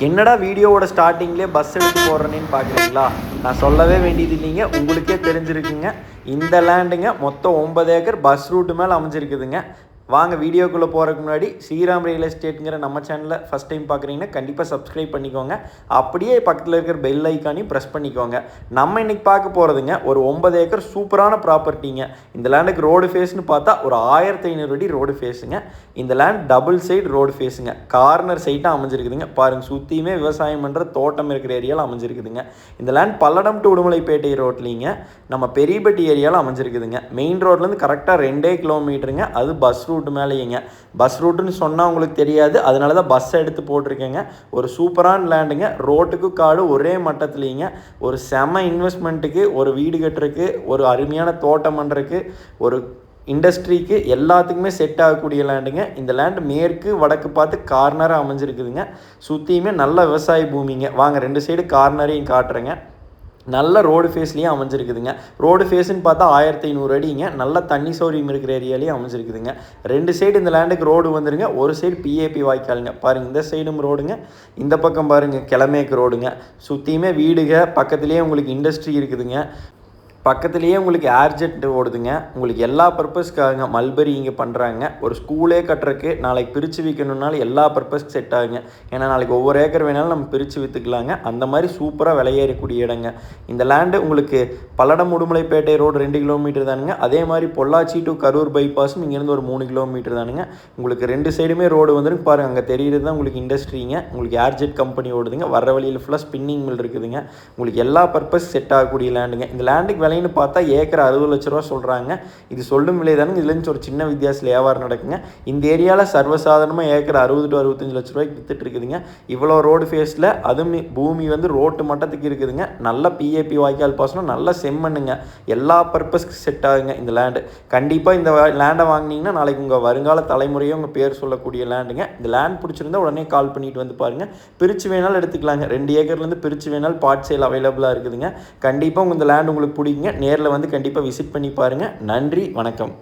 என்னடா வீடியோவோட ஸ்டார்டிங்லேயே பஸ் எடுத்து போடுறேன்னு பார்க்குறீங்களா நான் சொல்லவே வேண்டியது இல்லைங்க. உங்களுக்கே தெரிஞ்சிருக்குங்க. இந்த லேண்டுங்க மொத்தம் ஒன்பது ஏக்கர் பஸ் ரூட்டு மேலே அமைஞ்சிருக்குதுங்க. வாங்க வீடியோக்குள்ளே போகிறதுக்கு முன்னாடி ஸ்ரீராம் ரியல் எஸ்டேட்டுங்கிற நம்ம சேனலில் ஃபஸ்ட் டைம் பார்க்குறீங்கன்னா கண்டிப்பாக சப்ஸ்கிரைப் பண்ணிக்கோங்க. அப்படியே பக்கத்தில் இருக்கிற பெல் ஐக்கானையும் ப்ரெஸ் பண்ணிக்கோங்க. நம்ம இன்றைக்கி பார்க்க போகிறதுங்க ஒரு ஒன்பது ஏக்கர் சூப்பரான ப்ராப்பர்ட்டிங்க இந்த லேண்டுக்கு ரோடு ஃபேஸ்னு பார்த்தா ஒரு ஆயிரத்தி ஐநூறு அடி ரோடு ஃபேஸுங்க இந்த லேண்ட் டபுள் சைடு ரோடு ஃபேஸுங்க கார்னர் சைட்டாக அமைஞ்சிருக்குதுங்க. பாருங்கள் சுற்றியுமே விவசாயம் பண்ணுற தோட்டம் இருக்கிற ஏரியாவில் அமைஞ்சிருக்குதுங்க. இந்த லேண்ட் பல்லடம் டு உடுமலைப்பேட்டை ரோட்லிங்க நம்ம பெரியபட்டி ஏரியாவில் அமைஞ்சிருக்குதுங்க. மெயின் ரோட்லேருந்து கரெக்டாக ரெண்டே கிலோமீட்டருங்க அது பஸ் ரூட் மேலேயேங்க பஸ் ரூட்டுன்னு சொன்னால் உங்களுக்கு தெரியாது. அதனால தான் பஸ்ஸை எடுத்து போட்டிருக்கேங்க. ஒரு சூப்பரான லேண்டுங்க ரோட்டுக்கு காடு ஒரே மட்டத்துலேங்க. ஒரு செம இன்வெஸ்ட்மெண்ட்டுக்கு ஒரு வீடு கட்டுறதுக்கு ஒரு அருமையான தோட்டம் பண்ணுறதுக்கு ஒரு இண்டஸ்ட்ரிக்கு எல்லாத்துக்குமே செட் ஆகக்கூடிய லேண்டுங்க இந்த லேண்டு மேற்கு வடக்கு பார்த்து கார்னராக அமைஞ்சிருக்குதுங்க. சுற்றியுமே நல்ல விவசாய பூமிங்க. வாங்க ரெண்டு சைடு கார்னரையும் காட்டுறேங்க. நல்ல ரோடு ஃபேஸ்லேயும் அமைஞ்சிருக்குதுங்க. ரோடு ஃபேஸ்ன்னு பார்த்தா ஆயிரத்தி ஐநூறு அடிங்க. நல்ல தண்ணி சௌரியம் இருக்கிற ஏரியாலையும் அமைஞ்சிருக்குதுங்க. ரெண்டு சைடு இந்த லேண்டுக்கு ரோடு வந்துருங்க. ஒரு சைடு பிஏபி வாய்க்காலுங்க. பாருங்கள் இந்த சைடும் ரோடுங்க இந்த பக்கம் பாருங்கள் கிழமேக்கு ரோடுங்க சுற்றியுமே வீடுங்க பக்கத்துலேயே உங்களுக்கு இண்டஸ்ட்ரி இருக்குதுங்க. பக்கத்துலேயே உங்களுக்கு ஏர்ஜெட் ஓடுதுங்க. உங்களுக்கு எல்லா பர்பஸ்க்காக மல்பரி இங்கே பண்ணுறாங்க ஒரு ஸ்கூலே கட்டுறக்கு நாளைக்கு பிரித்து விற்கணுன்னாலும் எல்லா பர்பஸ்க்கு செட் ஆகுங்க. ஏன்னா நாளைக்கு ஒவ்வொரு ஏக்கர் வேணாலும் நம்ம பிரித்து விற்றுக்கலாங்க அந்த மாதிரி சூப்பராக விலையேறக்கூடிய இடங்க. இந்த லேண்டு உங்களுக்கு பல்லடம் உடுமலைப்பேட்டை ரோடு ரெண்டு கிலோமீட்டர் தானுங்க. அதே மாதிரி பொள்ளாச்சி டு கரூர் பைபாஸும் இங்கேருந்து ஒரு மூணு கிலோமீட்டர் தானுங்க. உங்களுக்கு ரெண்டு சைடுமே ரோடு வந்துருங்க. பாருங்கள் அங்கே தெரியுறது தான் உங்களுக்கு இண்டஸ்ட்ரிங்க உங்களுக்கு ஏர்ஜெட் கம்பெனி ஓடுதுங்க. வர வழியில் ஃபுல்லாக ஸ்பின்னிங் மில் இருக்குதுங்க. உங்களுக்கு எல்லா பர்பஸ் செட் ஆகக்கூடிய லேண்டுங்க இந்த லேண்டுக்கு விலைன்னு பார்த்தா ஏக்கர் அறுபது லட்ச ரூபா சொல்கிறாங்க இது சொல்லும் விலை தானுங்க இதுலேருந்து ஒரு சின்ன வித்தியாசத்தில் வியாபாரம் நடக்குங்க. இந்த ஏரியாவில் சர்வசாதாரணமாக ஏக்கர் அறுபது டு அறுபத்தஞ்சு லட்ச ரூபாய்க்கு வித்துட்டு இருக்குதுங்க. இவ்வளோ ரோடு ஃபேஸில் அதுவும் பூமி வந்து ரோட்டு மட்டத்துக்கு இருக்குதுங்க. நல்ல பிஏபி வாய்க்கால் பாசனம் நல்ல செம்மண்ணுங்க. எல்லா பர்பஸ்க்கு செட் ஆகுங்க இந்த லேண்டு கண்டிப்பாக இந்த லேண்டை வாங்கினீங்கன்னா நாளைக்கு உங்கள் வருங்கால தலைமுறையும் உங்கள் பேர் சொல்லக்கூடிய லேண்டுங்க இந்த லேண்ட் பிடிச்சிருந்தா உடனே கால் பண்ணிட்டு வந்து பாருங்கள் பிரித்து வேணாலும் எடுத்துக்கலாங்க. ரெண்டு ஏக்கர்லேருந்து பிரித்து வேணாலும் பார்ட் சேல் அவைலபிளாக இருக்குதுங்க. கண்டிப்பாக உங்கள் இந்த லேண்ட் உங்களுக்கு பிடிக்குங்க நேரில் வந்து கண்டிப்பாக விசிட் பண்ணி பாருங்கள் நன்றி வணக்கம்.